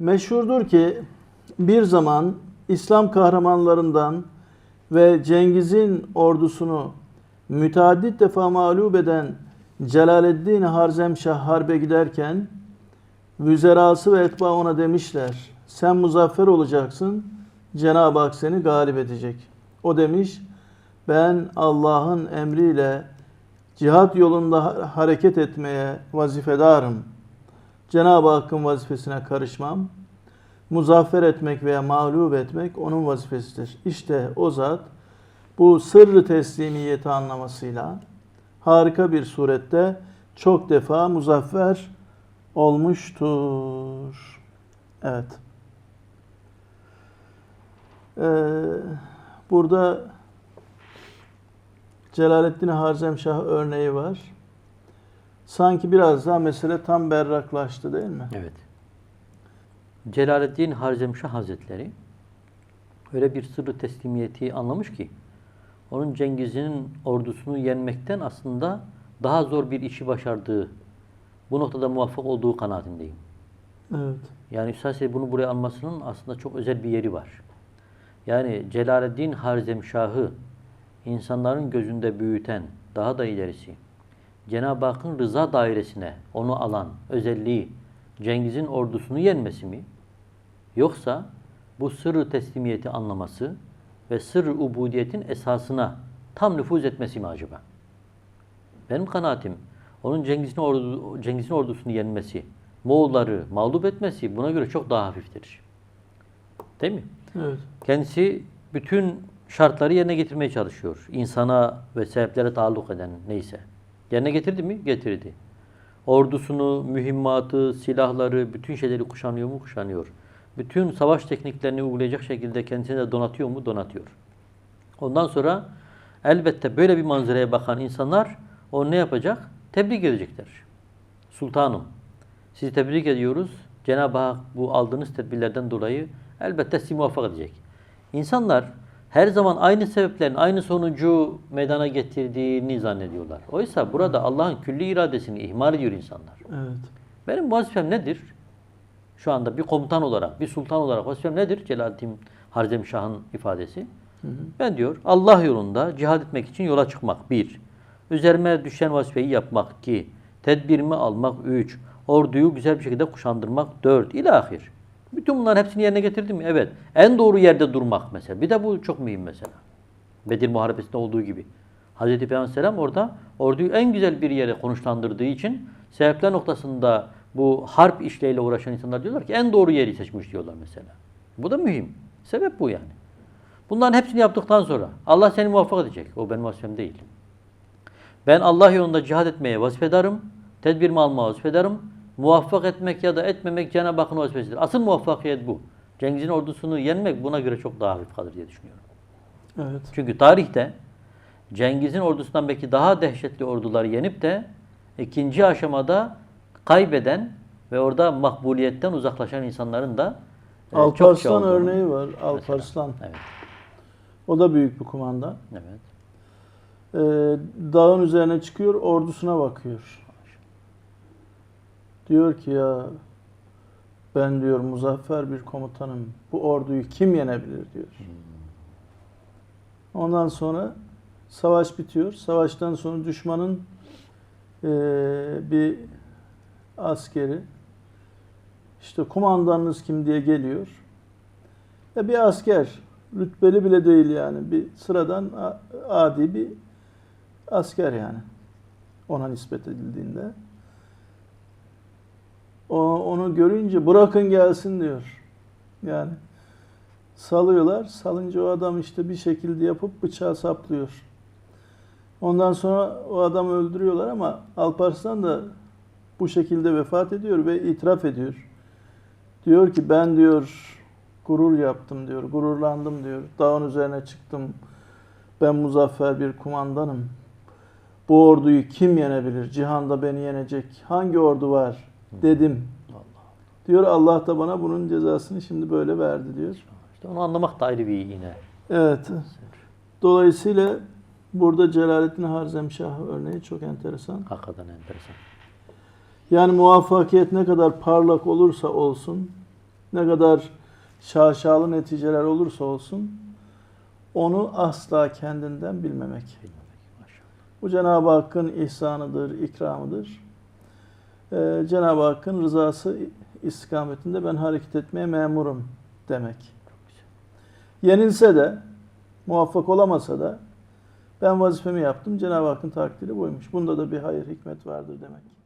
Meşhurdur ki bir zaman İslam kahramanlarından ve Cengiz'in ordusunu müteaddit defa mağlup eden Celaleddin Harzemşah harbe giderken vüzerası ve etba ona demişler sen muzaffer olacaksın Cenab-ı Hak seni galip edecek. O demiş ben Allah'ın emriyle cihat yolunda ha- hareket etmeye vazifedarım. Cenab-ı Hakk'ın vazifesine karışmam. Muzaffer etmek veya mağlup etmek onun vazifesidir. İşte o zat bu sırrı teslimiyeti anlamasıyla harika bir surette çok defa muzaffer olmuştur. Evet. Ee, burada Celaleddin Harzemşah örneği var. Sanki biraz daha mesele tam berraklaştı değil mi? Evet. Celaleddin Harzemşah Hazretleri öyle bir sırrı teslimiyeti anlamış ki onun Cengiz'in ordusunu yenmekten aslında daha zor bir işi başardığı, bu noktada muvaffak olduğu kanaatindeyim. Evet. Yani Üstad bunu buraya almasının aslında çok özel bir yeri var. Yani Celaleddin Harzemşah'ı insanların gözünde büyüten, daha da ilerisi, Cenab-ı Hakk'ın rıza dairesine onu alan özelliği Cengiz'in ordusunu yenmesi mi? Yoksa bu sırrı teslimiyeti anlaması ve sırrı ubudiyetin esasına tam nüfuz etmesi mi acaba? Benim kanaatim onun Cengiz'in, ordu, Cengiz'in ordusunu yenmesi, Moğolları mağlup etmesi buna göre çok daha hafiftir. Değil mi? Evet. Kendisi bütün şartları yerine getirmeye çalışıyor. İnsana ve sebeplere taalluk eden neyse. Yerine getirdi mi? Getirdi. Ordusunu, mühimmatı, silahları, bütün şeyleri kuşanıyor mu? Kuşanıyor. Bütün savaş tekniklerini uygulayacak şekilde kendisine de donatıyor mu? Donatıyor. Ondan sonra elbette böyle bir manzaraya bakan insanlar o ne yapacak? Tebrik edecekler. Sultanım, sizi tebrik ediyoruz. Cenab-ı Hak bu aldığınız tedbirlerden dolayı elbette sizi muvaffak edecek. İnsanlar her zaman aynı sebeplerin aynı sonucu meydana getirdiğini zannediyorlar. Oysa burada Allah'ın külli iradesini ihmal ediyor insanlar. Evet. Benim vazifem nedir? Şu anda bir komutan olarak, bir sultan olarak vazifem nedir? Celalettin Harzemşah'ın ifadesi. Ben diyor Allah yolunda cihad etmek için yola çıkmak. Bir. Üzerime düşen vazifeyi yapmak. iki. Tedbirimi almak. Üç. Orduyu güzel bir şekilde kuşandırmak. Dört. İlahir. Bütün bunların hepsini yerine getirdim mi? Evet. En doğru yerde durmak mesela. Bir de bu çok mühim mesela. Bedir Muharebesi'nde olduğu gibi. Hazreti Peygamber orada orduyu en güzel bir yere konuşlandırdığı için sebepler noktasında bu harp işleriyle uğraşan insanlar diyorlar ki en doğru yeri seçmiş diyorlar mesela. Bu da mühim. Sebep bu yani. Bunların hepsini yaptıktan sonra Allah seni muvaffak edecek. O benim vazifem değil. Ben Allah yolunda cihad etmeye vazifedarım. Tedbirimi almaya vazifedarım. Muvaffak etmek ya da etmemek Cenab-ı Hakk'ın vazifesidir. Asıl muvaffakiyet bu. Cengiz'in ordusunu yenmek buna göre çok daha hafif kalır diye düşünüyorum. Evet. Çünkü tarihte Cengiz'in ordusundan belki daha dehşetli orduları yenip de ikinci aşamada kaybeden ve orada makbuliyetten uzaklaşan insanların da e, Alparslan örneği var. Alparslan. Evet, O da büyük bir kumandan. evet. Ee, dağın üzerine çıkıyor, ordusuna bakıyor. Diyor ki ya ben diyor muzaffer bir komutanım. Bu orduyu kim yenebilir diyor. Ondan sonra savaş bitiyor. Savaştan sonra düşmanın eee, bir askeri işte kumandanınız kim diye geliyor. Ya bir asker rütbeli bile değil yani bir sıradan adi bir asker yani ona nispet edildiğinde. Onu görünce bırakın gelsin diyor. Yani salıyorlar. Salınca o adam işte bir şekilde yapıp bıçağı saplıyor. Ondan sonra o adamı öldürüyorlar ama Alparslan da bu şekilde vefat ediyor ve itiraf ediyor. Diyor ki ben diyor gurur yaptım diyor, gururlandım diyor. Dağın üzerine çıktım. Ben muzaffer bir kumandanım. Bu orduyu kim yenebilir? Cihanda beni yenecek hangi ordu var dedim. Allah. Diyor Allah da bana bunun cezasını şimdi böyle verdi diyor. İşte onu anlamak da ayrı bir yine. Evet. Dolayısıyla burada Celaleddin Harzemşah örneği çok enteresan. Hakikaten enteresan. Yani muvaffakiyet ne kadar parlak olursa olsun Ne kadar şaşalı neticeler olursa olsun onu asla kendinden bilmemek. Maşallah. Bu Cenab-ı Hakk'ın ihsanıdır, ikramıdır. Ee, Cenab-ı Hakk'ın rızası istikametinde ben hareket etmeye memurum demek. Yenilse de, muvaffak olamasa da ben vazifemi yaptım. Cenab-ı Hakk'ın takdiri buymuş. Bunda da bir hayır, hikmet vardır demek.